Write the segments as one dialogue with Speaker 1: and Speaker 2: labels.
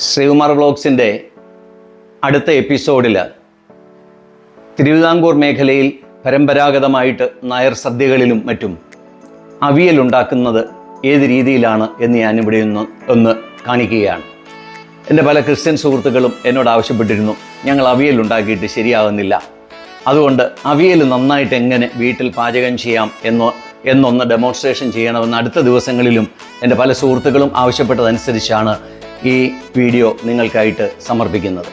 Speaker 1: ശ്രീകുമാർ വ്ളോഗ്സിന്റെ അടുത്ത എപ്പിസോഡിൽ തിരുവിതാംകൂർ മേഖലയിൽ പരമ്പരാഗതമായിട്ട് നായർ സദ്യകളിലും മറ്റും അവിയൽ ഉണ്ടാക്കുന്നത് ഏത് രീതിയിലാണ് എന്ന് ഞാൻ ഇവിടെ ഒന്ന് ഒന്ന് കാണിക്കുകയാണ്. എന്റെ പല ക്രിസ്ത്യൻ സുഹൃത്തുക്കളും എന്നോട് ആവശ്യപ്പെട്ടിരുന്നു ഞങ്ങൾ അവിയൽ ഉണ്ടാക്കിയിട്ട് ശരിയാകുന്നില്ല അതുകൊണ്ട് അവിയൽ നന്നായിട്ട് എങ്ങനെ വീട്ടിൽ പാചകം ചെയ്യാം എന്നോ എന്നൊന്ന് ഡെമോൺസ്ട്രേഷൻ ചെയ്യണമെന്ന് അടുത്ത ദിവസങ്ങളിലും എന്റെ പല സുഹൃത്തുക്കളും ആവശ്യപ്പെട്ടതനുസരിച്ചാണ് ഈ വീഡിയോ നിങ്ങൾക്കായിട്ട് സമർപ്പിക്കുന്നത്.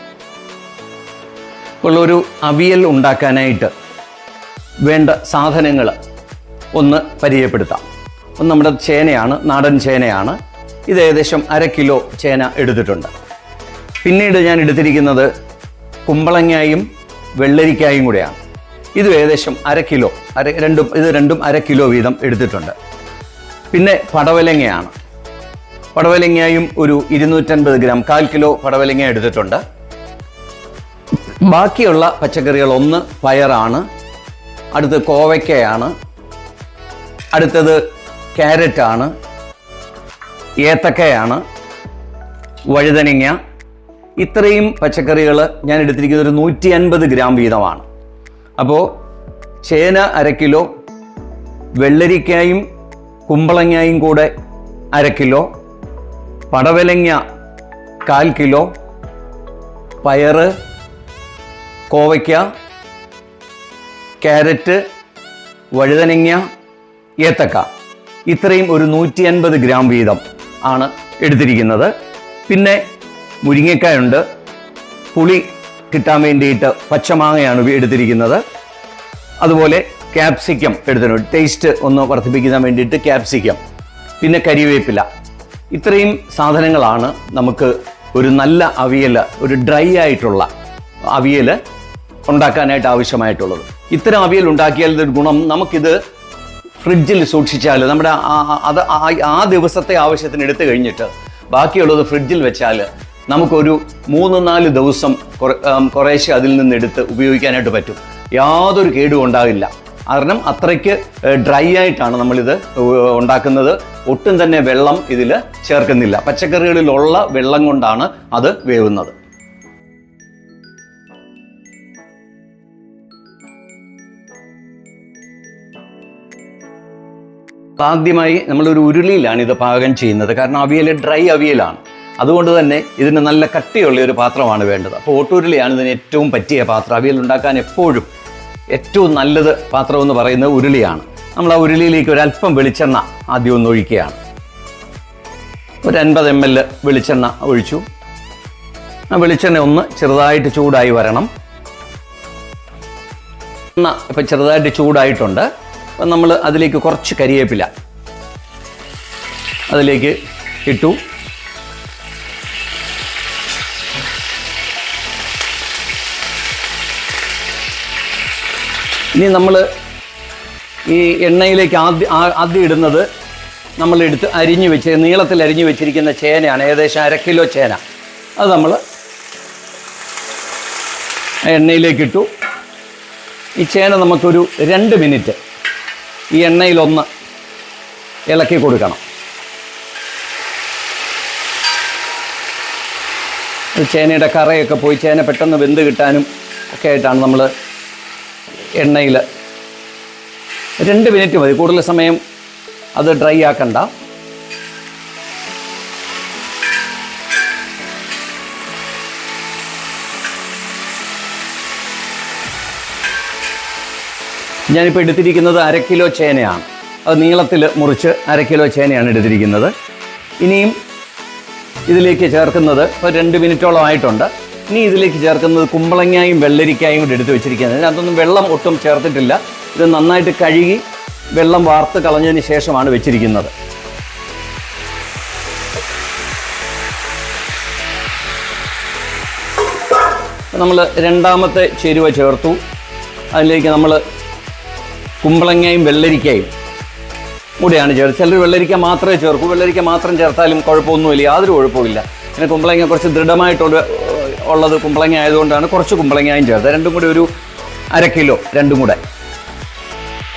Speaker 1: അപ്പോൾ ഒരു അവിയൽ ഉണ്ടാക്കാനായിട്ട് വേണ്ട സാധനങ്ങൾ ഒന്ന് പരിചയപ്പെടുത്താം. ഒന്ന് നമ്മുടെ ചേനയാണ് നാടൻ ചേനയാണ്. ഇത് ഏകദേശം അര കിലോ ചേന എടുത്തിട്ടുണ്ട്. പിന്നീട് ഞാൻ എടുത്തിരിക്കുന്നത് കുമ്പളങ്ങായും വെള്ളരിക്കായും കൂടെയാണ്. ഇത് ഏകദേശം അര കിലോ അര രണ്ടും ഇത് രണ്ടും അര കിലോ വീതം എടുത്തിട്ടുണ്ട്. പിന്നെ പടവലങ്ങയാണ്. പടവലങ്ങയും ഒരു ഇരുന്നൂറ്റൻപത് ഗ്രാം കാൽ കിലോ പടവലങ്ങ എടുത്തിട്ടുണ്ട്. ബാക്കിയുള്ള പച്ചക്കറികൾ ഒന്ന് പയറാണ്. അടുത്ത് കോവയ്ക്കയാണ്. അടുത്തത് ക്യാരറ്റാണ്. ഏത്തക്കയാണ്. വഴുതനങ്ങ. ഇത്രയും പച്ചക്കറികൾ ഞാൻ എടുത്തിരിക്കുന്നത് ഒരു നൂറ്റി അൻപത് ഗ്രാം വീതമാണ്. അപ്പോൾ ചേന അര കിലോ വെള്ളരിക്കായും കുമ്പളങ്ങായും കൂടെ അര കിലോ പടവലങ്ങ കാൽ കിലോ പയറ് കോവയ്ക്ക ക്യാരറ്റ് വഴുതനങ്ങ ഏത്തക്ക. ഇത്രയും ഒരു നൂറ്റി അൻപത് ഗ്രാം വീതം ആണ് എടുത്തിരിക്കുന്നത്. പിന്നെ മുരിങ്ങക്കായുണ്ട്. പുളി കിട്ടാൻ വേണ്ടിയിട്ട് പച്ചമാങ്ങയാണ് എടുത്തിരിക്കുന്നത്. അതുപോലെ ക്യാപ്സിക്കം എടുത്തിട്ടുണ്ട്. ടേസ്റ്റ് ഒന്ന് വർദ്ധിപ്പിക്കാൻ വേണ്ടിയിട്ട് ക്യാപ്സിക്കം പിന്നെ കരിവേപ്പില. ഇത്രയും സാധനങ്ങളാണ് നമുക്ക് ഒരു നല്ല അവിയൽ ഒരു ഡ്രൈ ആയിട്ടുള്ള അവിയൽ ഉണ്ടാക്കാനായിട്ട് ആവശ്യമായിട്ടുള്ളത്. ഇത്തരം അവിയൽ ഉണ്ടാക്കിയാൽ ഗുണം. നമുക്കിത് ഫ്രിഡ്ജിൽ സൂക്ഷിച്ചാൽ നമ്മുടെ അത് ആ- ദിവസത്തെ ആവശ്യത്തിന് എടുത്തു കഴിഞ്ഞിട്ട് ബാക്കിയുള്ളത് ഫ്രിഡ്ജിൽ വെച്ചാൽ നമുക്കൊരു മൂന്ന് നാല് ദിവസം കുറേശ്ശെ അതിൽ നിന്ന് എടുത്ത് ഉപയോഗിക്കാനായിട്ട് പറ്റും. യാതൊരു കേടും ഉണ്ടാകില്ല കാരണം അത്രയ്ക്ക് ഡ്രൈ ആയിട്ടാണ് നമ്മളിത് ഉണ്ടാക്കുന്നത്. ഒട്ടും തന്നെ വെള്ളം ഇതിൽ ചേർക്കുന്നില്ല. പച്ചക്കറികളിലുള്ള വെള്ളം കൊണ്ടാണ് അത് വേവുന്നത്. ആദ്യമായി നമ്മളൊരു ഉരുളിയിലാണ് ഇത് പാകം ചെയ്യുന്നത്. കാരണം അവിയൽ ഡ്രൈ അവിയലാണ്. അതുകൊണ്ട് തന്നെ ഇതിന് നല്ല കട്ടിയുള്ള ഒരു പാത്രമാണ് വേണ്ടത്. അപ്പോൾ ഓട്ടുരുളിയാണ് ഇതിന് ഏറ്റവും പറ്റിയ പാത്രം. അവിയൽ ഉണ്ടാക്കാൻ എപ്പോഴും ഏറ്റവും നല്ലത് പാത്രം എന്ന് പറയുന്നത് ഉരുളിയാണ്. നമ്മൾ ആ ഉരുളിയിലേക്ക് ഒരല്പം വെളിച്ചെണ്ണ ആദ്യം ഒന്ന് ഒഴിക്കുകയാണ്. ഒരു അൻപത് എം എൽ വെളിച്ചെണ്ണ ഒഴിച്ചു. ആ വെളിച്ചെണ്ണ ഒന്ന് ചെറുതായിട്ട് ചൂടായി വരണം. എണ്ണ ഇപ്പം ചെറുതായിട്ട് ചൂടായിട്ടുണ്ട്. അപ്പം നമ്മൾ അതിലേക്ക് കുറച്ച് കരിയേപ്പില അതിലേക്ക് ഇട്ടു. ഇനി നമ്മൾ ഈ എണ്ണയിലേക്ക് ആദ്യം ആദ്യം ഇടുന്നത് നമ്മൾ എടുത്ത് അരിഞ്ഞു വെച്ച് നീളത്തിൽ അരിഞ്ഞു വെച്ചിരിക്കുന്ന ചേനയാണ് ഏകദേശം അര കിലോ ചേന. അത് നമ്മൾ എണ്ണയിലേക്ക് ഇട്ടു. ഈ ചേന നമുക്കൊരു രണ്ട് മിനിറ്റ് ഈ എണ്ണയിലൊന്ന് ഇളക്കി കൊടുക്കണം. ചേനയുടെ കറയൊക്കെ പോയി ചേന പെട്ടെന്ന് വെന്ത് കിട്ടാനും ഒക്കെ ആയിട്ടാണ് നമ്മൾ എണ്ണയിൽ രണ്ട് മിനിറ്റ് മതി. കൂടുതൽ സമയം അത് ഡ്രൈ ആക്കണ്ട. ഞാനിപ്പോൾ എടുത്തിരിക്കുന്നത് അര കിലോ ചേനയാണ്. അത് നീളത്തിൽ മുറിച്ച് അര കിലോ ചേനയാണ് എടുത്തിരിക്കുന്നത്. ഇനിയും ഇതിലേക്ക് ചേർക്കുന്നത് ഇപ്പോൾ രണ്ട് മിനിറ്റോളം ആയിട്ടുണ്ട്. ഇനി ഇതിലേക്ക് ചേർക്കുന്നത് കുമ്പളങ്ങായും വെള്ളരിക്കായും കൂടി എടുത്ത് വെച്ചിരിക്കുന്നത് അതിനകത്തൊന്നും വെള്ളം ഒട്ടും ചേർത്തിട്ടില്ല. ഇത് നന്നായിട്ട് കഴുകി വെള്ളം വാർത്ത് കളഞ്ഞതിന് ശേഷമാണ് വെച്ചിരിക്കുന്നത്. നമ്മൾ രണ്ടാമത്തെ ചേരുവ ചേർത്തു. അതിലേക്ക് നമ്മൾ കുമ്പളങ്ങയും വെള്ളരിക്കയും കൂടെയാണ് ചേർത്ത്. ചിലർ വെള്ളരിക്ക മാത്രമേ ചേർക്കൂ. വെള്ളരിക്ക മാത്രം ചേർത്താലും കുഴപ്പമൊന്നുമില്ല. യാതൊരു കുഴപ്പമില്ല പിന്നെ കുമ്പളങ്ങ കുറച്ച് ദൃഢമായിട്ടുള്ള ഉള്ളത് കുമ്പളങ്ങ ആയതുകൊണ്ടാണ് കുറച്ച് കുമ്പളങ്ങയും ചേർത്തത്. രണ്ടും കൂടി ഒരു അര കിലോ രണ്ടും കൂടെ.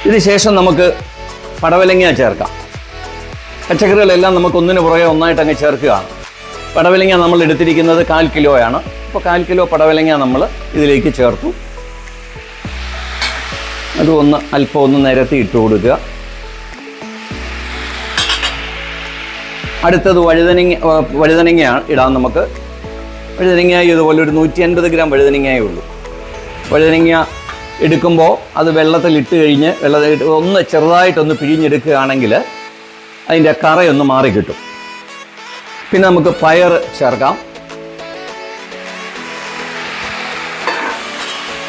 Speaker 1: ഇതിന് ശേഷം നമുക്ക് പടവലങ്ങ ചേർക്കാം. പച്ചക്കറികളെല്ലാം നമുക്ക് ഒന്നിന് പുറകെ ഒന്നായിട്ട് അങ്ങ് ചേർക്കുകയാണ്. പടവലങ്ങ നമ്മൾ എടുത്തിരിക്കുന്നത് കാൽ കിലോയാണ്. അപ്പോൾ കാൽ കിലോ പടവലങ്ങ നമ്മൾ ഇതിലേക്ക് ചേർത്തു. അത് ഒന്ന് അല്പം ഒന്ന് നിരത്തി ഇട്ട് കൊടുക്കുക. അടുത്തത് വഴുതനങ്ങ വഴുതനങ്ങയാണ് ഇടാൻ നമുക്ക് വഴുതനങ്ങ ഇതുപോലെ ഒരു നൂറ്റി അൻപത് ഗ്രാം വഴുതനങ്ങയായി ഉള്ളൂ. വഴുതനങ്ങ എടുക്കുമ്പോൾ അത് വെള്ളത്തിൽ ഇട്ട് കഴിഞ്ഞ് വെള്ളത്തിൽ ഒന്ന് ചെറുതായിട്ടൊന്ന് പിഴിഞ്ഞെടുക്കുകയാണെങ്കിൽ അതിന്റെ കറയൊന്ന് മാറി കിട്ടും. പിന്നെ നമുക്ക് പയർ ചേർക്കാം.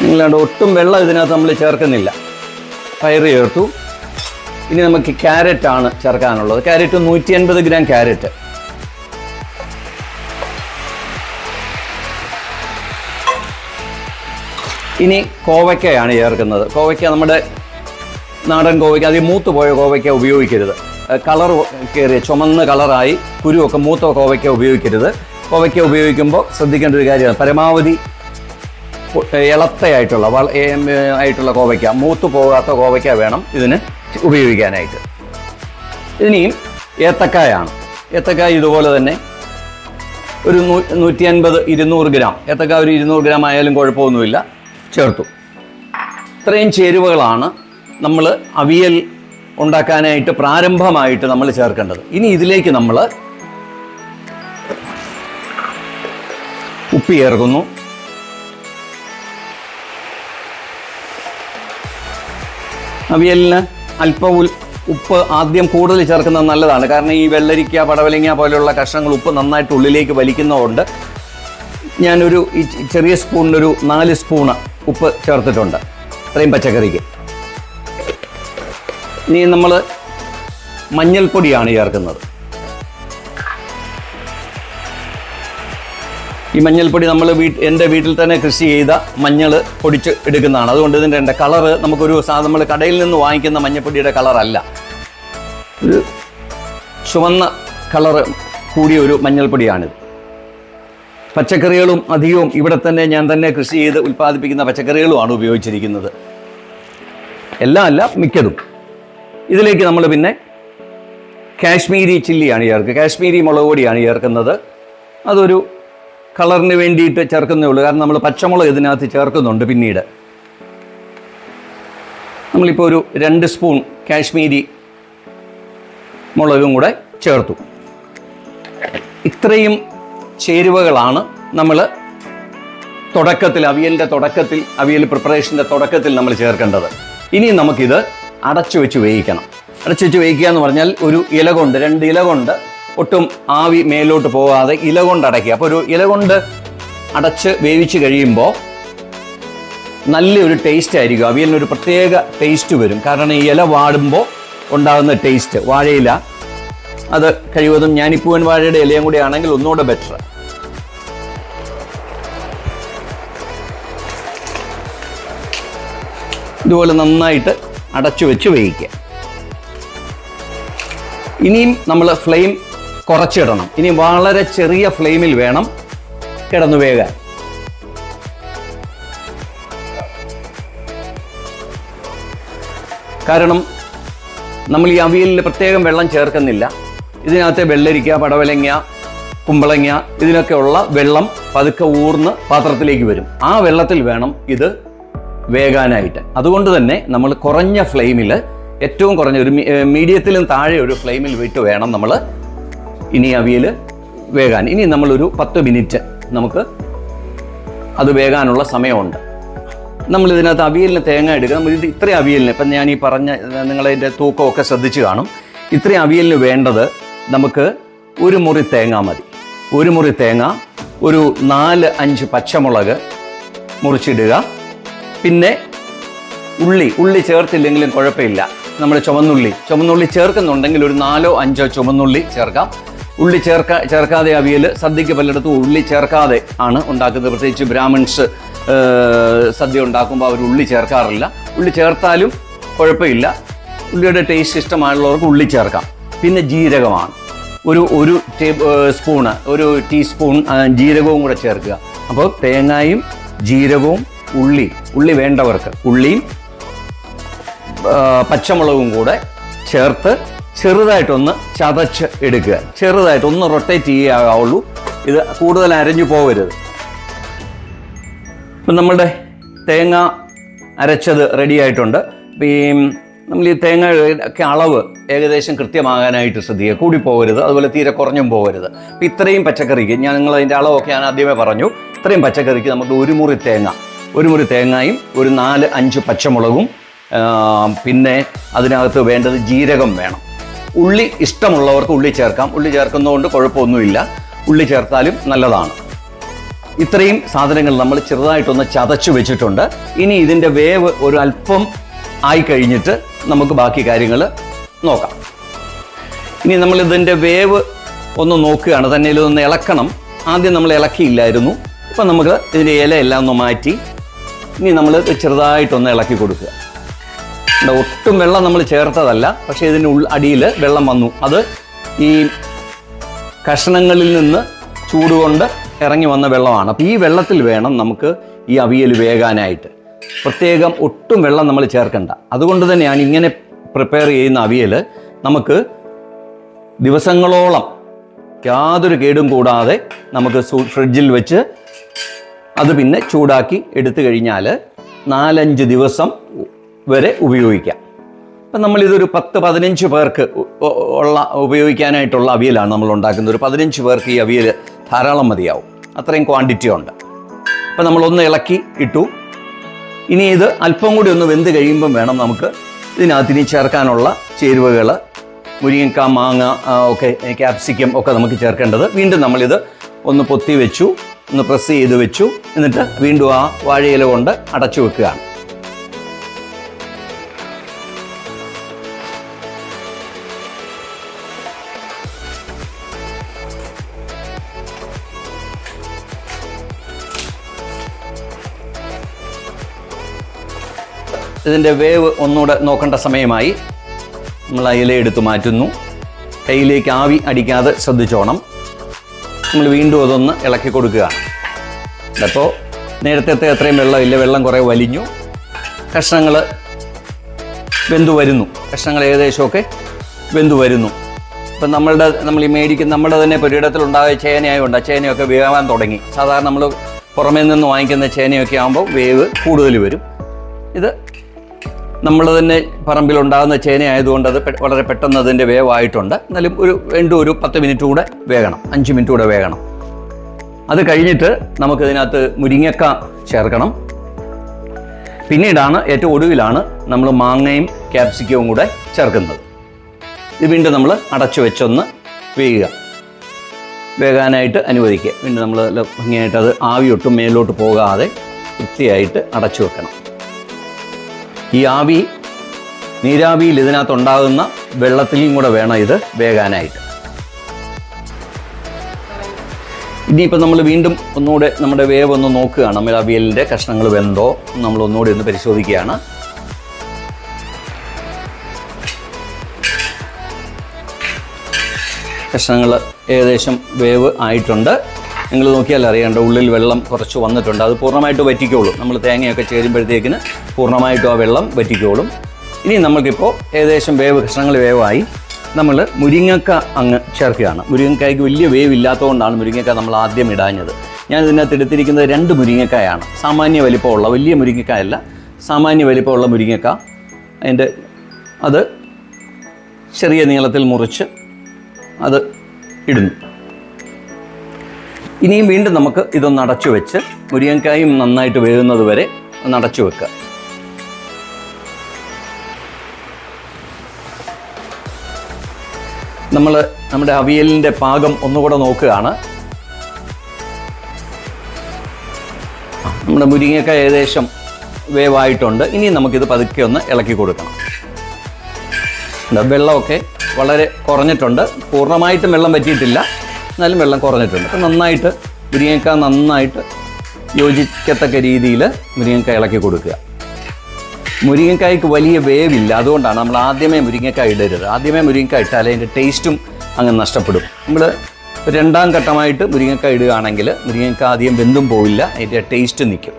Speaker 1: നിങ്ങളുടെ ഒട്ടും വെള്ളം ഇതിനകത്ത് നമ്മൾ ചേർക്കുന്നില്ല. പയർ ചേർത്തു. ഇനി നമുക്ക് ക്യാരറ്റാണ് ചേർക്കാനുള്ളത്. ക്യാരറ്റ് നൂറ്റി അൻപത് ഗ്രാം ക്യാരറ്റ്. ഇനി കോവയ്ക്കയാണ് ചേർക്കുന്നത്. കോവയ്ക്ക നമ്മുടെ നാടൻ കോവയ്ക്ക അതിൽ മൂത്ത് പോയ കോവയ്ക്ക ഉപയോഗിക്കരുത്. കളർ കയറിയ ചുമന്ന കളറായി കുരുവൊക്കെ മൂത്ത കോവയ്ക്ക ഉപയോഗിക്കരുത്. കോവയ്ക്ക ഉപയോഗിക്കുമ്പോൾ ശ്രദ്ധിക്കേണ്ട ഒരു കാര്യമാണ്. പരമാവധി ഇളത്തയായിട്ടുള്ള വള ആയിട്ടുള്ള കോവയ്ക്ക മൂത്ത് പോകാത്ത കോവയ്ക്ക വേണം ഇതിന് ഉപയോഗിക്കാനായിട്ട്. ഇനിയും ഏത്തക്കായാണ്. ഏത്തക്കായ ഇതുപോലെ തന്നെ ഒരു നൂ നൂറ്റി അൻപത് ഇരുന്നൂറ് ഗ്രാം. ഏത്തക്ക ഒരു ഇരുന്നൂറ് ഗ്രാം ആയാലും കുഴപ്പമൊന്നുമില്ല. ചേർത്തു. ഇത്രയും ചേരുവകളാണ് നമ്മൾ അവിയൽ ഉണ്ടാക്കാനായിട്ട് പ്രാരംഭമായിട്ട് നമ്മൾ ചേർക്കേണ്ടത്. ഇനി ഇതിലേക്ക് നമ്മൾ ഉപ്പ് ചേർക്കുന്നു. അവിയലിന് അല്പം ഉപ്പ് ആദ്യം കൂടുതൽ ചേർക്കുന്നത് നല്ലതാണ്. കാരണം ഈ വെള്ളരിക്ക പടവലങ്ങ പോലെയുള്ള കഷ്ണങ്ങൾ ഉപ്പ് നന്നായിട്ട് ഉള്ളിലേക്ക് വലിക്കുന്നതുകൊണ്ട് ഞാനൊരു ചെറിയ സ്പൂണിനൊരു നാല് സ്പൂണ് ഉപ്പ് ചേർത്തിട്ടുണ്ട്. ഇത്രയും പച്ചക്കറിക്ക്. ഇനി നമ്മൾ മഞ്ഞൾപ്പൊടിയാണ് ചേർക്കുന്നത്. ഈ മഞ്ഞൾപ്പൊടി നമ്മൾ വീട്ട് എന്റെ വീട്ടിൽ തന്നെ കൃഷി ചെയ്ത മഞ്ഞൾ പൊടിച്ച് എടുക്കുന്നതാണ്. അതുകൊണ്ട് ഇതിന്റെ എന്റെ കളറ് നമുക്കൊരു സാധനം നമ്മൾ കടയിൽ നിന്ന് വാങ്ങിക്കുന്ന മഞ്ഞൾപ്പൊടിയുടെ കളറല്ല. ഒരു ചുവന്ന കളറ് കൂടിയ ഒരു മഞ്ഞൾപ്പൊടിയാണിത്. പച്ചക്കറികളും അധികവും ഇവിടെ തന്നെ ഞാൻ തന്നെ കൃഷി ചെയ്ത് ഉൽപ്പാദിപ്പിക്കുന്ന പച്ചക്കറികളുമാണ് ഉപയോഗിച്ചിരിക്കുന്നത്. എല്ലാം അല്ല മിക്കതും. ഇതിലേക്ക് നമ്മൾ പിന്നെ കാശ്മീരി ചില്ലിയാണ് ചേർക്കുക. കാശ്മീരി മുളക് പൊടിയാണ് ചേർക്കുന്നത്. അതൊരു കളറിന് വേണ്ടിയിട്ട് ചേർക്കുന്നേ ഉള്ളൂ. കാരണം നമ്മൾ പച്ചമുളക് ഇതിനകത്ത് ചേർക്കുന്നുണ്ട് പിന്നീട്. നമ്മളിപ്പോൾ ഒരു രണ്ട് സ്പൂൺ കാശ്മീരി മുളകും കൂടെ ചേർത്തു. ഇത്രയും ചേരുവകളാണ് നമ്മൾ തുടക്കത്തിൽ അവിയലിന്റെ തുടക്കത്തിൽ അവിയൽ പ്രിപ്പറേഷന്റെ തുടക്കത്തിൽ നമ്മൾ ചേർക്കേണ്ടത്. ഇനി നമുക്കിത് അടച്ചു വെച്ച് വേവിക്കണം. അടച്ചു വെച്ച് വേവിക്കുക എന്ന് പറഞ്ഞാൽ ഒരു ഇല കൊണ്ട് രണ്ട് ഇല കൊണ്ട് ഒട്ടും ആവി മേലോട്ട് പോകാതെ ഇല കൊണ്ട് അടയ്ക്കുക. അപ്പോൾ ഒരു ഇല കൊണ്ട് അടച്ച് വേവിച്ച് കഴിയുമ്പോൾ നല്ലൊരു ടേസ്റ്റ് ആയിരിക്കും. അവിയലിനൊരു പ്രത്യേക ടേസ്റ്റ് വരും. കാരണം ഈ ഇല വാടുമ്പോൾ ഉണ്ടാകുന്ന ടേസ്റ്റ് വാഴയില. അത് കഴിവതും ഞാനിപ്പൂവൻ വാഴയുടെ ഇലയും കൂടി ആണെങ്കിൽ ഒന്നുകൂടെ ബെറ്റർ ഇതുപോലെ നന്നായിട്ട് അടച്ചു വെച്ച് വേവിക്കുക. ഇനിയും നമ്മൾ ഫ്ലെയിം കുറച്ചിടണം. ഇനി വളരെ ചെറിയ ഫ്ലെയിമിൽ വേണം കിടന്നു വേകാൻ. കാരണം നമ്മൾ ഈ അവിയലിൽ പ്രത്യേകം വെള്ളം ചേർക്കുന്നില്ല. ഇതിനകത്ത് വെള്ളരിക്ക പടവലങ്ങ കുമ്പളങ്ങ ഇതിനൊക്കെയുള്ള വെള്ളം പതുക്കെ ഊർന്ന് പാത്രത്തിലേക്ക് വരും. ആ വെള്ളത്തിൽ വേണം ഇത് വേകാനായിട്ട് അതുകൊണ്ട് തന്നെ നമ്മൾ കുറഞ്ഞ ഫ്ലെയിമിൽ ഏറ്റവും കുറഞ്ഞ ഒരു മീഡിയത്തിലും താഴെ ഒരു ഫ്ലെയിമിൽ വിട്ട് വേണം നമ്മൾ ഇനി അവിയൽ വേകാൻ ഇനി നമ്മളൊരു പത്ത് മിനിറ്റ് നമുക്ക് അത് വേകാനുള്ള സമയമുണ്ട്. നമ്മൾ ഇതിനകത്ത് അവിയലിന് തേങ്ങ എടുക്കുക. നമ്മൾ ഇത് ഇത്രയും അവിയലിന് ഇപ്പം ഞാൻ ഈ പറഞ്ഞ നിങ്ങളതിന്റെ തൂക്കമൊക്കെ ശ്രദ്ധിച്ച് കാണും. ഇത്രയും അവിയലിന് വേണ്ടത് നമുക്ക് ഒരു മുറി തേങ്ങ മതി. ഒരു മുറി തേങ്ങ ഒരു നാല് അഞ്ച് പച്ചമുളക് മുറിച്ചിടുക. പിന്നെ ഉള്ളി ഉള്ളി ചേർത്തില്ലെങ്കിലും കുഴപ്പമില്ല. നമ്മൾ ചുമന്നുള്ളി ചുമന്നുള്ളി ചേർക്കുന്നുണ്ടെങ്കിൽ ഒരു നാലോ അഞ്ചോ ചുമന്നുള്ളി ചേർക്കാം. ഉള്ളി ചേർക്ക ചേർക്കാതെ അവിയൽ സദ്യക്ക് പലയിടത്തും ഉള്ളി ചേർക്കാതെ ആണ് ഉണ്ടാക്കുന്നത്. പ്രത്യേകിച്ച് ബ്രാഹ്മിൺസ് സദ്യ ഉണ്ടാക്കുമ്പോൾ അവർ ഉള്ളി ചേർക്കാറില്ല. ഉള്ളി ചേർത്താലും കുഴപ്പമില്ല. ഉള്ളിയുടെ ടേസ്റ്റ് ഇഷ്ടമായുള്ളവർക്ക് ഉള്ളി ചേർക്കാം. പിന്നെ ജീരകമാണ്. ഒരു ഒരു ടേബിൾ സ്പൂണ് ഒരു ടീസ്പൂൺ ജീരകവും കൂടെ ചേർക്കുക. അപ്പോൾ തേങ്ങയും ജീരകവും ഉള്ളി ഉള്ളി വേണ്ടവർക്ക് ഉള്ളിയും പച്ചമുളകും കൂടെ ചേർത്ത് ചെറുതായിട്ടൊന്ന് ചതച്ച് എടുക്കുക. ചെറുതായിട്ട് ഒന്ന് റൊട്ടേറ്റ് ചെയ്യാവുള്ളൂ. ഇത് കൂടുതൽ അരഞ്ഞു പോകരുത്. ഇപ്പം നമ്മുടെ തേങ്ങ അരച്ചത് റെഡി ആയിട്ടുണ്ട്. ഈ നമ്മൾ ഈ തേങ്ങ ഒക്കെ അളവ് ഏകദേശം കൃത്യമാകാനായിട്ട് ശ്രദ്ധിക്കുക. കൂടി പോകരുത്. അതുപോലെ തീരെ കുറഞ്ഞും പോകരുത്. അപ്പം ഇത്രയും പച്ചക്കറിക്ക് ഞാൻ നിങ്ങൾ അതിന്റെ അളവൊക്കെ ഞാൻ ആദ്യമേ പറഞ്ഞു. ഇത്രയും പച്ചക്കറിക്ക് നമുക്ക് ഒരു മുറി തേങ്ങ ഒരു മുറി തേങ്ങയും ഒരു നാല് അഞ്ച് പച്ചമുളകും പിന്നെ അതിനകത്ത് വേണ്ടത് ജീരകം വേണം. ഉള്ളി ഇഷ്ടമുള്ളവർക്ക് ഉള്ളി ചേർക്കാം. ഉള്ളി ചേർക്കുന്നതുകൊണ്ട് കുഴപ്പമൊന്നുമില്ല. ഉള്ളി ചേർത്താലും നല്ലതാണ്. ഇത്രയും സാധനങ്ങൾ നമ്മൾ ചെറുതായിട്ടൊന്ന് ചതച്ചു വെച്ചിട്ടുണ്ട്. ഇനി ഇതിന്റെ വേവ് ഒരു അല്പം ആയി കഴിഞ്ഞിട്ട് നമുക്ക് ബാക്കി കാര്യങ്ങൾ നോക്കാം. ഇനി നമ്മൾ ഇതിന്റെ വേവ് ഒന്ന് നോക്കുകയാണ്. തന്നെ ഇതൊന്ന് ഇളക്കണം. ആദ്യം നമ്മൾ ഇളക്കിയില്ലായിരുന്നു. ഇപ്പം നമുക്ക് ഇതിന്റെ എല്ലാം ഒന്ന് മാറ്റി ഇനി നമ്മൾ ചെറുതായിട്ടൊന്ന് ഇളക്കി കൊടുക്കുക. ഒട്ടും വെള്ളം നമ്മൾ ചേർത്തതല്ല പക്ഷേ ഇതിന് ഉൾ അടിയിൽ വെള്ളം വന്നു. അത് ഈ കഷ്ണങ്ങളിൽ നിന്ന് ചൂടുകൊണ്ട് ഇറങ്ങി വന്ന വെള്ളമാണ്. അപ്പോൾ ഈ വെള്ളത്തിൽ വേണം നമുക്ക് ഈ അവിയൽ വേകാനായിട്ട്. പ്രത്യേകം ഒട്ടും വെള്ളം നമ്മൾ ചേർക്കണ്ട. അതുകൊണ്ട് തന്നെയാണ് ഇങ്ങനെ പ്രിപ്പയർ ചെയ്യുന്ന അവിയൽ നമുക്ക് ദിവസങ്ങളോളം യാതൊരു കേടും കൂടാതെ നമുക്ക് ഫ്രിഡ്ജിൽ വെച്ച് അത് പിന്നെ ചൂടാക്കി എടുത്തു കഴിഞ്ഞാൽ നാലഞ്ച് ദിവസം വരെ ഉപയോഗിക്കാം. അപ്പം നമ്മളിതൊരു പത്ത് പതിനഞ്ച് പേർക്ക് ഉള്ള ഉപയോഗിക്കാനായിട്ടുള്ള അവിയലാണ് നമ്മൾ ഉണ്ടാക്കുന്നത്. ഒരു പതിനഞ്ച് പേർക്ക് ഈ അവിയൽ ധാരാളം മതിയാവും. അത്രയും ക്വാണ്ടിറ്റി ഉണ്ട്. അപ്പം നമ്മളൊന്ന് ഇളക്കി ഇട്ടു. ഇനി ഇത് അല്പം കൂടി ഒന്ന് വെന്ത് കഴിയുമ്പം വേണം നമുക്ക് ഇതിനകത്ത് ഇനി ചേർക്കാനുള്ള ചേരുവകൾ. മുരിങ്ങക്ക മാങ്ങ ഒക്കെ ക്യാപ്സിക്കം ഒക്കെ നമുക്ക് ചേർക്കേണ്ടത്. വീണ്ടും നമ്മളിത് ഒന്ന് പൊത്തി വെച്ചു. ഒന്ന് പ്രസ് ചെയ്ത് വെച്ചു. എന്നിട്ട് വീണ്ടും ആ വാഴയില കൊണ്ട് അടച്ചു വെക്കുകയാണ് ഇതിന്റെ വേവ് ഒന്നുകൂടെ നോക്കേണ്ട സമയമായി. നമ്മൾ ആ ഇല എടുത്ത് മാറ്റുന്നു. കയ്യിലേക്ക് ആവി അടിക്കാതെ ശ്രദ്ധിച്ചോണം. നമ്മൾ വീണ്ടും അതൊന്ന് ഇളക്കി കൊടുക്കുകയാണ്. അപ്പോൾ നേരത്തെ അത്രയും വെള്ളമില്ല വെള്ളം കുറേ വലിഞ്ഞു. കഷ്ണങ്ങൾ വെന്തു വരുന്നു. കഷ്ണങ്ങൾ ഏകദേശമൊക്കെ വെന്തു വരുന്നു. ഇപ്പം നമ്മളുടെ നമ്മൾ ഈ മേടിക്കുന്ന നമ്മുടെ തന്നെ പുരയിടത്തിലുണ്ടായ ചേനയായതുകൊണ്ട് ആ ചേനയൊക്കെ വേവാൻ തുടങ്ങി. സാധാരണ നമ്മൾ പുറമേ നിന്ന് വാങ്ങിക്കുന്ന ചേനയൊക്കെ ആകുമ്പോൾ വേവ് കൂടുതൽ വരും. ഇത് നമ്മൾ തന്നെ പറമ്പിലുണ്ടാകുന്ന ചേന ആയതുകൊണ്ട് അത് വളരെ പെട്ടെന്ന് അതിന്റെ വേവായിട്ടുണ്ട്. എന്നാലും ഒരു വീണ്ടും ഒരു പത്ത് മിനിറ്റ് കൂടെ വേകണം. അഞ്ച് മിനിറ്റ് കൂടെ വേകണം. അത് കഴിഞ്ഞിട്ട് നമുക്കിതിനകത്ത് മുരിങ്ങക്ക ചേർക്കണം. പിന്നീടാണ് ഏറ്റവും ഒടുവിലാണ് നമ്മൾ മാങ്ങയും ക്യാപ്സിക്കവും കൂടെ ചേർക്കുന്നത്. ഇത് വീണ്ടും നമ്മൾ അടച്ചു വെച്ചൊന്ന് വേകുക വേകാനായിട്ട് അനുവദിക്കുക. വീണ്ടും നമ്മൾ ഭംഗിയായിട്ട് അത് ആവിയൊട്ടും മേലോട്ട് പോകാതെ വൃത്തിയായിട്ട് അടച്ചു വെക്കണം. ഈ ആവി നീരാവിയിൽ ഇതിനകത്തുണ്ടാകുന്ന വെള്ളത്തിലും കൂടെ വേണം ഇത് വേകാനായിട്ട്. ഇനിയിപ്പോൾ നമ്മൾ വീണ്ടും ഒന്നുകൂടെ നമ്മുടെ വേവ് ഒന്ന് നോക്കുകയാണ്. നമ്മൾ അവിയലിന്റെ കഷ്ണങ്ങൾ വെന്തോ നമ്മൾ ഒന്നുകൂടി ഒന്ന് പരിശോധിക്കുകയാണ്. കഷ്ണങ്ങൾ ഏകദേശം വേവ് ആയിട്ടുണ്ട്. നിങ്ങൾ നോക്കിയാൽ അറിയേണ്ട ഉള്ളിൽ വെള്ളം കുറച്ച് വന്നിട്ടുണ്ട്. അത് പൂർണമായിട്ട് വറ്റിക്കോളും. നമ്മൾ തേങ്ങയൊക്കെ ചേരുമ്പോഴത്തേക്കിന് പൂർണമായിട്ടും ആ വെള്ളം വറ്റിക്കോളും. ഇനി നമ്മൾക്കിപ്പോൾ ഏകദേശം വേവ് കഷ്ണങ്ങൾ വേവായി നമ്മൾ മുരിങ്ങക്ക അങ്ങ് ചേർക്കുകയാണ്. മുരിങ്ങക്കായ്ക്ക് വലിയ വേവ് ഇല്ലാത്തതുകൊണ്ടാണ് മുരിങ്ങക്ക നമ്മൾ ആദ്യം ഇടാഞ്ഞത്. ഞാൻ ഇതിനകത്ത് എടുത്തിരിക്കുന്നത് രണ്ട് മുരിങ്ങക്കായാണ്. സാമാന്യ വലിപ്പമുള്ള വലിയ മുരിങ്ങക്കായല്ല സാമാന്യ വലിപ്പമുള്ള മുരിങ്ങക്ക. അതിന്റെ അത് ചെറിയ നീളത്തിൽ മുറിച്ച് അത് ഇടുന്നു. ഇനിയും വീണ്ടും നമുക്ക് ഇതൊന്ന് അടച്ചു വെച്ച് മുരിങ്ങക്കായും നന്നായിട്ട് വേകുന്നത് വരെ അടച്ചു വെക്കുക. നമ്മൾ നമ്മുടെ അവിയലിന്റെ പാകം ഒന്നുകൂടെ നോക്കുകയാണ്. നമ്മുടെ മുരിങ്ങക്കായ ഏകദേശം വേവായിട്ടുണ്ട്. ഇനി നമുക്കിത് പതുക്കെ ഒന്ന് ഇളക്കി കൊടുക്കണം. വെള്ളമൊക്കെ വളരെ കുറഞ്ഞിട്ടുണ്ട്. പൂർണമായിട്ടും വെള്ളം പറ്റിയിട്ടില്ല എന്നാലും വെള്ളം കുറഞ്ഞിട്ടുണ്ട്. അപ്പം നന്നായിട്ട് മുരിങ്ങക്ക നന്നായിട്ട് യോജിക്കത്തക്ക രീതിയിൽ മുരിങ്ങക്ക ഇളക്കി കൊടുക്കുക. മുരിങ്ങക്കായ്ക്ക് വലിയ വേവില്ല. അതുകൊണ്ടാണ് നമ്മൾ ആദ്യമേ മുരിങ്ങക്കായ ഇടരുത്. ആദ്യമേ മുരിങ്ങക്കായ ഇട്ടാൽ അതിന്റെ ടേസ്റ്റും അങ്ങ് നഷ്ടപ്പെടും. നമ്മൾ രണ്ടാം ഘട്ടമായിട്ട് മുരിങ്ങക്കായ ഇടുകയാണെങ്കിൽ മുരിങ്ങക്ക ആദ്യം വെന്തും പോവില്ല. അതിന്റെ ടേസ്റ്റ് നിൽക്കും.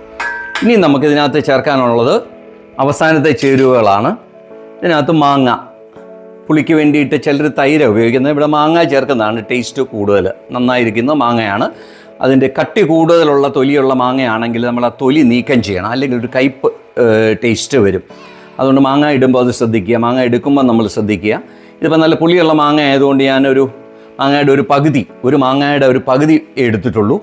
Speaker 1: ഇനി നമുക്കിതിനകത്ത് ചേർക്കാനുള്ളത് അവസാനത്തെ ചേരുവകളാണ്. ഇതിനകത്ത് മാങ്ങ. പുളിക്ക് വേണ്ടിയിട്ട് ചിലർ തൈര ഉപയോഗിക്കുന്നത്. ഇവിടെ മാങ്ങ ചേർക്കുന്നതാണ് ടേസ്റ്റ് കൂടുതൽ നന്നായിരിക്കുന്ന മാങ്ങയാണ്. അതിന്റെ കട്ടി കൂടുതലുള്ള തൊലിയുള്ള മാങ്ങയാണെങ്കിൽ നമ്മൾ ആ തൊലി നീക്കം ചെയ്യണം. അല്ലെങ്കിൽ ഒരു കയ്പ്പ് ടേസ്റ്റ് വരും. അതുകൊണ്ട് മാങ്ങ ഇടുമ്പോൾ അത് ശ്രദ്ധിക്കുക. മാങ്ങ എടുക്കുമ്പോൾ നമ്മൾ ശ്രദ്ധിക്കുക. ഇതിപ്പോൾ നല്ല പുളിയുള്ള മാങ്ങ ആയതുകൊണ്ട് ഞാനൊരു മാങ്ങയുടെ ഒരു പകുതി ഒരു മാങ്ങയുടെ ഒരു പകുതി എടുത്തിട്ടുള്ളൂ.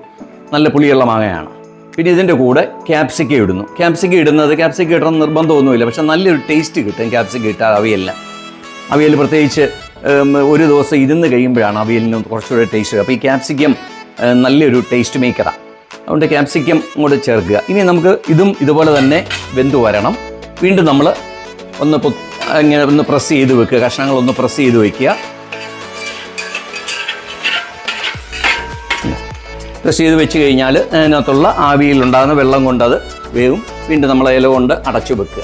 Speaker 1: നല്ല പുളിയുള്ള മാങ്ങയാണ്. പിന്നെ ഇതിന്റെ കൂടെ ക്യാപ്സിക്ക ഇടുന്നു. ക്യാപ്സിക്ക ഇടുന്നത് ക്യാപ്സിക്ക ഇടണം നിർബന്ധമൊന്നുമില്ല. പക്ഷേ നല്ലൊരു ടേസ്റ്റ് കിട്ടും. ക്യാപ്സിക്ക ഇട്ടാൽ അവയെല്ലാം അവിയൽ പ്രത്യേകിച്ച് ഒരു ദിവസം ഇരുന്ന് കഴിയുമ്പോഴാണ് അവിയലിന് കുറച്ചുകൂടെ ടേസ്റ്റ് അപ്പോൾ ഈ ക്യാപ്സിക്കം നല്ലൊരു ടേസ്റ്റ് മേക്കറാണ് അതുകൊണ്ട് ക്യാപ്സിക്കം കൂടെ ചേർക്കുക. ഇനി നമുക്ക് ഇതും ഇതുപോലെ തന്നെ വെന്തു വരണം. വീണ്ടും നമ്മൾ ഒന്ന് ഇങ്ങനെ ഒന്ന് പ്രസ് ചെയ്ത് വെക്കുക. കഷ്ണങ്ങൾ ഒന്ന് പ്രസ് ചെയ്ത് വെക്കുക. പ്രസ് ചെയ്ത് വെച്ച് കഴിഞ്ഞാൽ അതിനകത്തുള്ള ആവിയിലുണ്ടാകുന്ന വെള്ളം കൊണ്ട് അത് വേവും. വീണ്ടും നമ്മൾ ഇല കൊണ്ട് അടച്ചു വെക്കുക.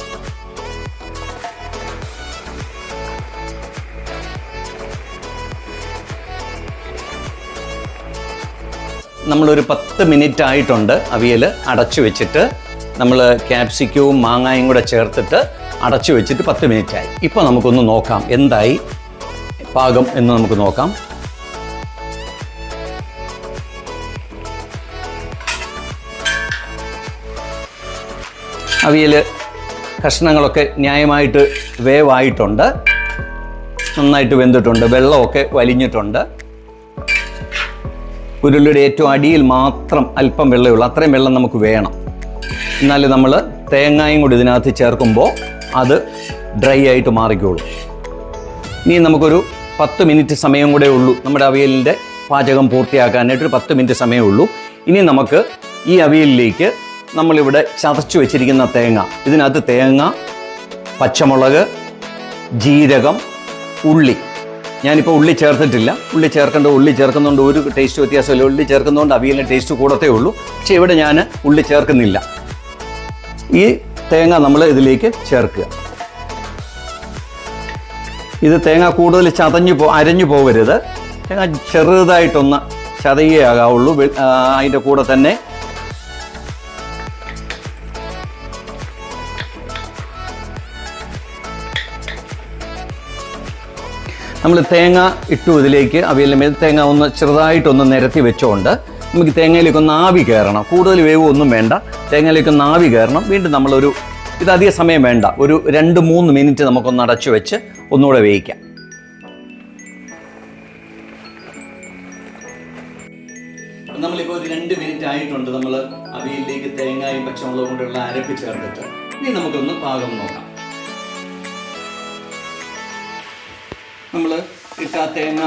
Speaker 1: നമ്മളൊരു പത്ത് മിനിറ്റ് ആയിട്ടുണ്ട് അവിയൽ അടച്ചു വെച്ചിട്ട്. നമ്മൾ ക്യാപ്സിക്കവും മാങ്ങായും കൂടെ ചേർത്തിട്ട് അടച്ചു വെച്ചിട്ട് പത്ത് മിനിറ്റ് ആയി ഇപ്പോൾ നമുക്കൊന്ന് നോക്കാം എന്തായി പാകം എന്ന് നമുക്ക് നോക്കാം. അവിയൽ കഷ്ണങ്ങളൊക്കെ ന്യായമായിട്ട് വേവായിട്ടുണ്ട്. നന്നായിട്ട് വെന്തിട്ടുണ്ട് വെള്ളമൊക്കെ വലിഞ്ഞിട്ടുണ്ട്. ഉരുളിയുടെ ഏറ്റവും അടിയിൽ മാത്രം അല്പം വെള്ളമുള്ളൂ. അത്രയും വെള്ളം നമുക്ക് വേണം. എന്നാൽ നമ്മൾ തേങ്ങായും കൂടി ഇതിനകത്ത് ചേർക്കുമ്പോൾ അത് ഡ്രൈ ആയിട്ട് മാറിക്കോളും. ഇനി നമുക്കൊരു പത്ത് മിനിറ്റ് സമയം കൂടെ ഉള്ളൂ. നമ്മുടെ അവിയലിന്റെ പാചകം പൂർത്തിയാക്കാനായിട്ട് ഒരു പത്ത് മിനിറ്റ് സമയമേ ഉള്ളൂ. ഇനി നമുക്ക് ഈ അവിയലിലേക്ക് നമ്മളിവിടെ ചതച്ചു വെച്ചിരിക്കുന്ന തേങ്ങ ഇതിനകത്ത് തേങ്ങ പച്ചമുളക് ജീരകം ഉള്ളി ഞാനിപ്പോൾ ഉള്ളി ചേർത്തിട്ടില്ല. ഉള്ളി ചേർക്കേണ്ട ഉള്ളി ചേർക്കുന്നതുകൊണ്ട് ഒരു ടേസ്റ്റ് വ്യത്യാസമില്ല. ഉള്ളി ചേർക്കുന്നതുകൊണ്ട് അവിയലിന് ടേസ്റ്റ് കൂടത്തേ ഉള്ളൂ. പക്ഷേ ഇവിടെ ഞാൻ ഉള്ളി ചേർക്കുന്നില്ല. ഈ തേങ്ങ നമ്മൾ ഇതിലേക്ക് ചേർക്കുക. ഇത് തേങ്ങ കൂടുതൽ ചതഞ്ഞു പോ അരഞ്ഞു പോകരുത്. തേങ്ങ ചെറുതായിട്ടൊന്ന് ചതയേ ആകാവുള്ളൂ. അതിന്റെ കൂടെ തന്നെ നമ്മൾ തേങ്ങ ഇട്ടു ഇതിലേക്ക് അവിയലിന് മേൽ തേങ്ങ ഒന്ന് ചെറുതായിട്ടൊന്ന് നിരത്തി വെച്ചുകൊണ്ട് നമുക്ക് തേങ്ങയിലേക്ക് ഒന്ന് ആവി കയറണം. കൂടുതൽ വേവ് ഒന്നും വേണ്ട. തേങ്ങയിലേക്ക് ഒന്ന് ആവി കയറണം. വീണ്ടും നമ്മളൊരു ഇത് അധിക സമയം വേണ്ട. ഒരു രണ്ട് മൂന്ന് മിനിറ്റ് നമുക്കൊന്ന് അടച്ചു വെച്ച് ഒന്നുകൂടെ വേവിക്കാം. നമ്മളിപ്പോൾ ഒരു രണ്ട് മിനിറ്റ് ആയിട്ടുണ്ട്. നമ്മൾ അവിയലിലേക്ക് തേങ്ങയും പച്ചമുളകും കൊണ്ടുള്ള അരപ്പ് ചേർത്തിട്ട് ഇനി നമുക്കൊന്ന് പാകം നോക്കാം. നമ്മൾ ഇട്ട തേങ്ങ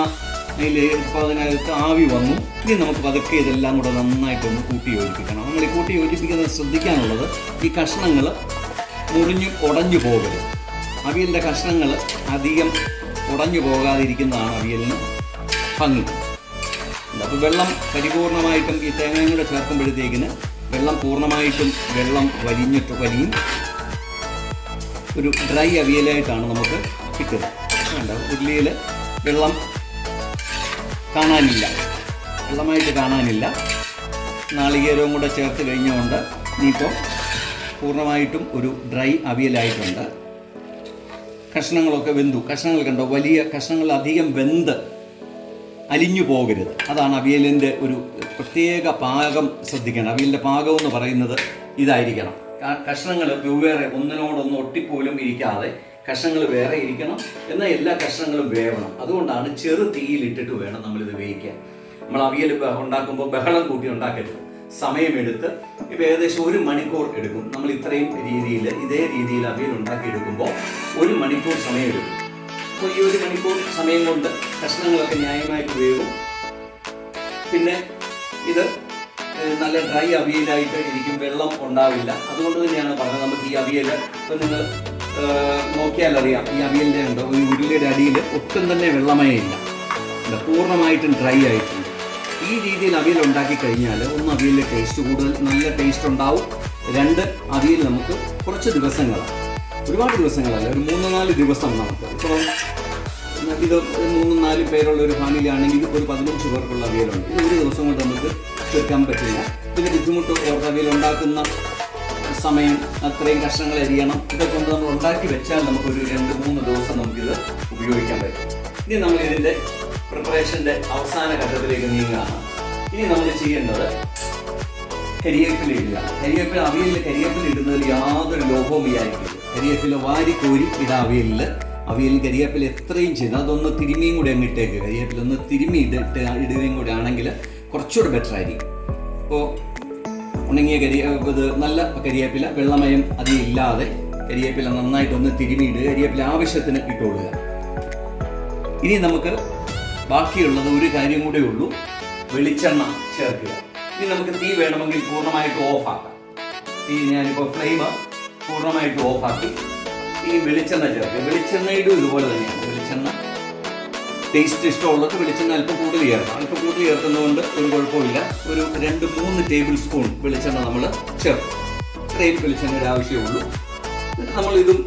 Speaker 1: അതിൽ ഇപ്പോൾ അതിനകത്ത് ആവി വന്നു. ഇനി നമുക്ക് പതുക്കെ ഇതെല്ലാം കൂടെ നന്നായിട്ടൊന്ന് കൂട്ടി യോജിപ്പിക്കണം. നമ്മൾ ഈ കൂട്ടി യോജിപ്പിക്കുന്നത് ശ്രദ്ധിക്കാനുള്ളത് ഈ കഷ്ണങ്ങൾ മുറിഞ്ഞു ഉടഞ്ഞു പോകരുത്. അവിയലിന്റെ കഷ്ണങ്ങൾ അധികം ഉടഞ്ഞു പോകാതിരിക്കുന്നതാണ് അവിയലിന് ഭംഗി. അപ്പോൾ വെള്ളം പരിപൂർണമായിട്ടും ഈ തേങ്ങയും കൂടെ ചേർക്കുമ്പോഴത്തേക്കിന് വെള്ളം പൂർണമായിട്ടും വെള്ളം വലിഞ്ഞിട്ട് വലിയും. ഒരു ഡ്രൈ അവിയലായിട്ടാണ് നമുക്ക് കിട്ടുന്നത്. വേണ്ട ഉള്ളിയിൽ വെള്ളം കാണാനില്ല. വെള്ളമായിട്ട് കാണാനില്ല. നാളികേരവും കൂടെ ചേർത്ത് കഴിഞ്ഞുകൊണ്ട് ഇനിയിപ്പോൾ പൂർണമായിട്ടും ഒരു ഡ്രൈ അവിയലായിട്ടുണ്ട്. കഷ്ണങ്ങളൊക്കെ വെന്തു. കഷ്ണങ്ങൾ കണ്ടോ? വലിയ കഷ്ണങ്ങൾ അധികം വെന്ത് അലിഞ്ഞു പോകരുത്. അതാണ് അവിയലിന്റെ ഒരു പ്രത്യേക പാകം ശ്രദ്ധിക്കണം. അവിയലിന്റെ പാകം എന്ന് പറയുന്നത് ഇതായിരിക്കണം. കഷ്ണങ്ങൾ വെവ്വേറെ ഒന്നിനോടൊന്ന് ഒട്ടിപ്പോലും ഇരിക്കാതെ കഷ്ണങ്ങൾ വേറെ ഇരിക്കണം. എന്നാൽ എല്ലാ കഷ്ണങ്ങളും വേവണം. അതുകൊണ്ടാണ് ചെറു തീയിലിട്ടിട്ട് വേണം നമ്മളിത് വേവിക്കാൻ. നമ്മൾ അവിയൽ ഉണ്ടാക്കുമ്പോൾ ബഹളം കൂട്ടി ഉണ്ടാക്കരുത്. സമയമെടുത്ത് ഇപ്പം ഏകദേശം ഒരു മണിക്കൂർ എടുക്കും. നമ്മൾ ഇത്രയും രീതിയിൽ ഇതേ രീതിയിൽ അവിയൽ ഉണ്ടാക്കിയെടുക്കുമ്പോൾ ഒരു മണിക്കൂർ സമയം എടുക്കും അപ്പോൾ ഈ ഒരു മണിക്കൂർ സമയം കൊണ്ട് കഷ്ണങ്ങളൊക്കെ ന്യായമായിട്ട് വേവും. പിന്നെ ഇത് നല്ല ഡ്രൈ അവിയലായിട്ട് ഇരിക്കും. വെള്ളം ഉണ്ടാവില്ല. അതുകൊണ്ട് തന്നെയാണ് പറഞ്ഞത് നമുക്ക് ഈ അവിയൽ ഇപ്പം നിങ്ങൾ നോക്കിയാൽ അറിയാം. ഈ അവിയലിന്റെ ഉണ്ടോ ഈ ഉരുളിയുടെ അടിയിൽ ഒട്ടും തന്നെ വെള്ളമേ ഇല്ല. പൂർണമായിട്ടും ഡ്രൈ ആയിട്ടുണ്ട്. ഈ രീതിയിൽ അവിയൽ ഉണ്ടാക്കി കഴിഞ്ഞാൽ ഒന്ന് അവിയലിന്റെ ടേസ്റ്റ് കൂടുതൽ നല്ല ടേസ്റ്റ് ഉണ്ടാവും. രണ്ട് അവിയൽ നമുക്ക് കുറച്ച് ദിവസങ്ങളാണ്. ഒരുപാട് ദിവസങ്ങളല്ല ഒരു മൂന്ന് നാല് ദിവസം നമുക്ക്. ഇപ്പോൾ ഇത് മൂന്നും നാലും പേരുള്ള ഒരു ഫാമിലി ആണെങ്കിൽ ഒരു പതിനഞ്ച് പേർക്കുള്ള അവിയലുണ്ട്. ഇത് ഒരു ദിവസം കൊണ്ട് നമുക്ക് തീർക്കാൻ പറ്റില്ല. ഇതിന് ബുദ്ധിമുട്ട് ഓർത്ത് അവിയൽ ഉണ്ടാക്കുന്ന സമയം അത്രയും കഷ്ണങ്ങൾ എരിയണം. ഇതൊക്കെ കൊണ്ട് നമ്മൾ ഉണ്ടാക്കി വെച്ചാൽ നമുക്കൊരു രണ്ട് മൂന്ന് ദിവസം നമുക്കിത് ഉപയോഗിക്കാൻ പറ്റും. ഇനി നമ്മൾ ഇതിന്റെ പ്രിപ്പറേഷന്റെ അവസാന ഘട്ടത്തിലേക്ക് നീങ്ങുകയാണ്. ഇനി നമ്മൾ ചെയ്യേണ്ടത് കരിയേപ്പില ഇടുക. കരിയേപ്പില അവിയലിൽ കരിയേപ്പില ഇടുന്നതിൽ യാതൊരു ലോഭവും വിചാരിക്കരുത് കരിയേപ്പില വാരിക്കോരി ഇട അവിയലിൽ അവിയലിൽ കരിയേപ്പില എത്രയും ചെയ്ത് അതൊന്ന് തിരുമിയും കൂടി അങ്ങ് ഇട്ടേക്ക്. കരിയേപ്പില ഒന്ന് തിരുമി ഇട്ടിട്ട് ഇടുകയും കൂടി ആണെങ്കിൽ കുറച്ചുകൂടെ ബെറ്റർ ആയിരിക്കും. അപ്പോൾ ഉണങ്ങിയ കരിയ ഇത് നല്ല കരിയേപ്പില വെള്ളമയം അതിലില്ലാതെ കരിയേപ്പില നന്നായിട്ടൊന്ന് തിരുമിയിടുക കരിയേപ്പില ആവശ്യത്തിന് ഇട്ടുകൊള്ളുക. ഇനി നമുക്ക് ബാക്കിയുള്ളത് ഒരു കാര്യം കൂടെ ഉള്ളൂ. വെളിച്ചെണ്ണ ചേർക്കുക. ഇനി നമുക്ക് തീ വേണമെങ്കിൽ പൂർണമായിട്ട് ഓഫാക്കാം. തീ ഞാനിപ്പോൾ ഫ്ലെയിം പൂർണമായിട്ട് ഓഫാക്കി. ഈ വെളിച്ചെണ്ണ ചേർക്കുക. വെളിച്ചെണ്ണയുടെ ഇതുപോലെ തന്നെയാണ്. വെളിച്ചെണ്ണ ടേസ്റ്റ് ഇഷ്ടമുള്ളത് വെളിച്ചെണ്ണ അല്പം കൂടുതൽ ചേർക്കാം അല്പം കൂടുതൽ ചേർക്കുന്നതുകൊണ്ട് ഒരു കുഴപ്പമില്ല. ഒരു രണ്ട് മൂന്ന് ടേബിൾ സ്പൂൺ വെളിച്ചെണ്ണ നമ്മൾ ചേർക്കും. ഇത്രയും വെളിച്ചെണ്ണയുടെ ആവശ്യമുള്ളൂ. എന്നിട്ട് നമ്മളിതും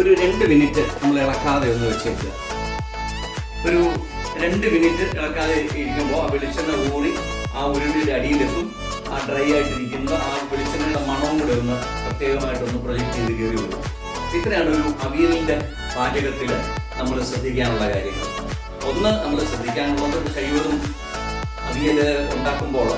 Speaker 1: ഒരു രണ്ട് മിനിറ്റ് നമ്മൾ ഇളക്കാതെ ഒന്ന് വെച്ചേക്കുക. ഒരു രണ്ട് മിനിറ്റ് ഇളക്കാതെ ഇരിക്കുമ്പോൾ ആ വെളിച്ചെണ്ണ കൂടി ആ ഉരുളിയുടെ അടിയിലെത്തും. ആ ഡ്രൈ ആയിട്ടിരിക്കുന്ന ആ വെളിച്ചെണ്ണയുടെ മണവും കൂടെ ഒന്ന് പ്രത്യേകമായിട്ടൊന്ന് പ്രൊജക്റ്റ് ചെയ്ത് കയറി വരും. ഇത്രയാണ് ഒരു അവിയലിന്റെ പാചകത്തിൽ നമ്മൾ ശ്രദ്ധിക്കാനുള്ള കാര്യങ്ങൾ. ഒന്ന് നമ്മൾ ശ്രദ്ധിക്കാനുള്ളത് കഴിവതും അവിയൽ ഉണ്ടാക്കുമ്പോൾ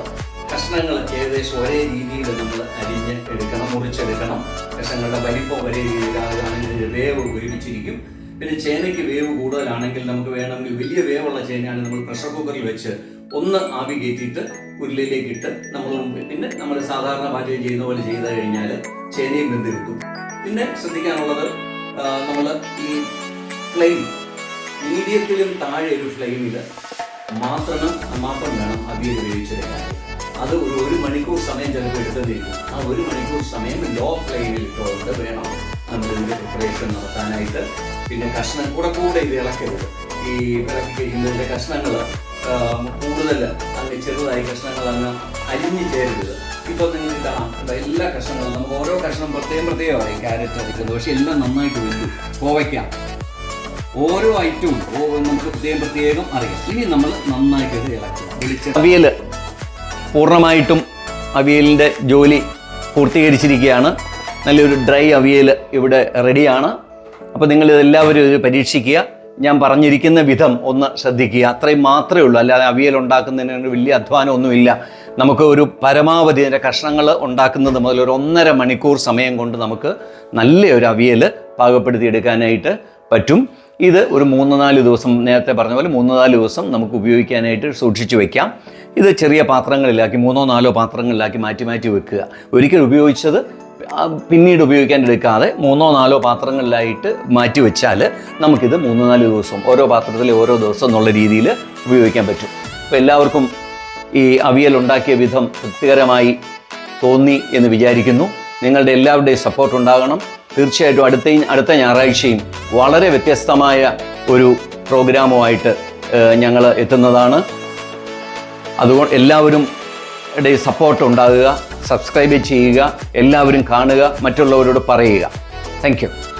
Speaker 1: കഷ്ണങ്ങൾ ഏകദേശം ഒരേ രീതിയിൽ നമ്മൾ അരിഞ്ഞ് എടുക്കണം മുറിച്ചെടുക്കണം. കഷ്ണങ്ങളുടെ വലിപ്പം ഒരേ രീതിയിലാകുകയാണെങ്കിൽ വേവ് ഒരുമിച്ചിരിക്കും. പിന്നെ ചേനയ്ക്ക് വേവ് കൂടുതലാണെങ്കിൽ നമുക്ക് വേണമെങ്കിൽ വലിയ വേവുള്ള ചേനയാണ് നമ്മൾ പ്രഷർ കുക്കറിൽ വെച്ച് ഒന്ന് ആവി കയറ്റിയിട്ട് ഉരുളിയിലേക്ക് ഇട്ട് നമ്മൾ പിന്നെ നമ്മൾ സാധാരണ പാചകം ചെയ്യുന്ന പോലെ ചെയ്ത് കഴിഞ്ഞാൽ ചേനയും വെന്ത് കിട്ടും. പിന്നെ ശ്രദ്ധിക്കാനുള്ളത് നമ്മൾ ഈ ഫ്ലെയിം മീഡിയത്തിലും താഴെ ഒരു ഫ്ലെയിമിൽ മാത്രം മാത്രം വേണം അവിയൽ ഉപയോഗിച്ചെടുക്കാൻ അത് ഒരു ഒരു മണിക്കൂർ സമയം ചിലപ്പോൾ എടുത്തതിരിക്കും ആ ഒരു മണിക്കൂർ സമയം ലോ ഫ്ലെയിമിൽ ഇട്ടുകൊണ്ട് വേണം നമ്മൾ ഇതിന്റെ പ്രിപ്പറേഷൻ നടത്താനായിട്ട്. പിന്നെ കഷ്ണം കൂടെ കൂടെ ഇത് ഇളക്കരുത്. ഈ ഇളക്കി കഴിയുന്നതിന്റെ കഷ്ണങ്ങൾ കൂടുതൽ അങ്ങ് ചെറുതായി കഷ്ണങ്ങൾ അങ്ങ് ചേരരുത്. ഇപ്പൊ നിങ്ങൾ എല്ലാ കഷ്ണങ്ങളും നമുക്ക് ഓരോ കഷ്ണം പ്രത്യേകം പ്രത്യേകം പറയും ക്യാരറ്റ് എടുക്കുന്നത് പക്ഷെ എല്ലാം നന്നായിട്ട് വെന്തു. കോവയ്ക്കാം. ഓരോ ഐറ്റവും നമുക്ക് പ്രത്യേകം പ്രത്യേകം അറിയാം. ഇനി നമ്മൾ നന്നായിട്ട് വെളിച്ചെണ്ണ അവിയൽ പൂർണമായിട്ടും അവിയലിന്റെ ജോലി പൂർത്തീകരിച്ചിരിക്കുകയാണ്. നല്ലൊരു ഡ്രൈ അവിയൽ ഇവിടെ റെഡിയാണ് അപ്പോൾ നിങ്ങൾ ഇതെല്ലാവരും ഇത് പരീക്ഷിക്കുക. ഞാൻ പറഞ്ഞിരിക്കുന്ന വിധം ഒന്ന് ശ്രദ്ധിക്കുക. അത്രയും മാത്രമേ ഉള്ളൂ. അല്ലാതെ അവിയൽ ഉണ്ടാക്കുന്നതിന് വലിയ അധ്വാനമൊന്നുമില്ല. നമുക്ക് ഒരു പരമാവധി അതിന്റെ കഷ്ണങ്ങൾ ഉണ്ടാക്കുന്നത് മുതൽ ഒരു ഒന്നര മണിക്കൂർ സമയം കൊണ്ട് നമുക്ക് നല്ല ഒരു അവിയൽ പാകപ്പെടുത്തിയെടുക്കാനായിട്ട് പറ്റും. ഇത് ഒരു മൂന്ന് നാല് ദിവസം നേരത്തെ പറഞ്ഞ പോലെ മൂന്ന് നാല് ദിവസം നമുക്ക് ഉപയോഗിക്കാനായിട്ട് സൂക്ഷിച്ചു വയ്ക്കാം ഇത് ചെറിയ പാത്രങ്ങളിലാക്കി മൂന്നോ നാലോ പാത്രങ്ങളിലാക്കി മാറ്റി മാറ്റി വെക്കുക. ഒരിക്കൽ ഉപയോഗിച്ചത് പിന്നീട് ഉപയോഗിക്കാൻ എടുക്കാതെ മൂന്നോ നാലോ പാത്രങ്ങളിലായിട്ട് മാറ്റി വെച്ചാൽ നമുക്കിത് മൂന്ന് നാല് ദിവസം ഓരോ പാത്രത്തിൽ ഓരോ ദിവസം എന്നുള്ള രീതിയിൽ ഉപയോഗിക്കാൻ പറ്റും. അപ്പോൾ എല്ലാവർക്കും ഈ അവിയൽ ഉണ്ടാക്കിയ വിധം തൃപ്തികരമായി തോന്നി എന്ന് വിചാരിക്കുന്നു. നിങ്ങളുടെ എല്ലാവരുടെയും സപ്പോർട്ട് ഉണ്ടാകണം. തീർച്ചയായിട്ടും അടുത്ത അടുത്ത ഞായറാഴ്ചയും വളരെ വ്യത്യസ്തമായ ഒരു പ്രോഗ്രാമുമായിട്ട് ഞങ്ങൾ എത്തുന്നതാണ്. അതുകൊണ്ട് എല്ലാവരും സപ്പോർട്ട് ഉണ്ടാകുക സബ്സ്ക്രൈബ് ചെയ്യുക എല്ലാവരും കാണുക മറ്റുള്ളവരോട് പറയുക. താങ്ക്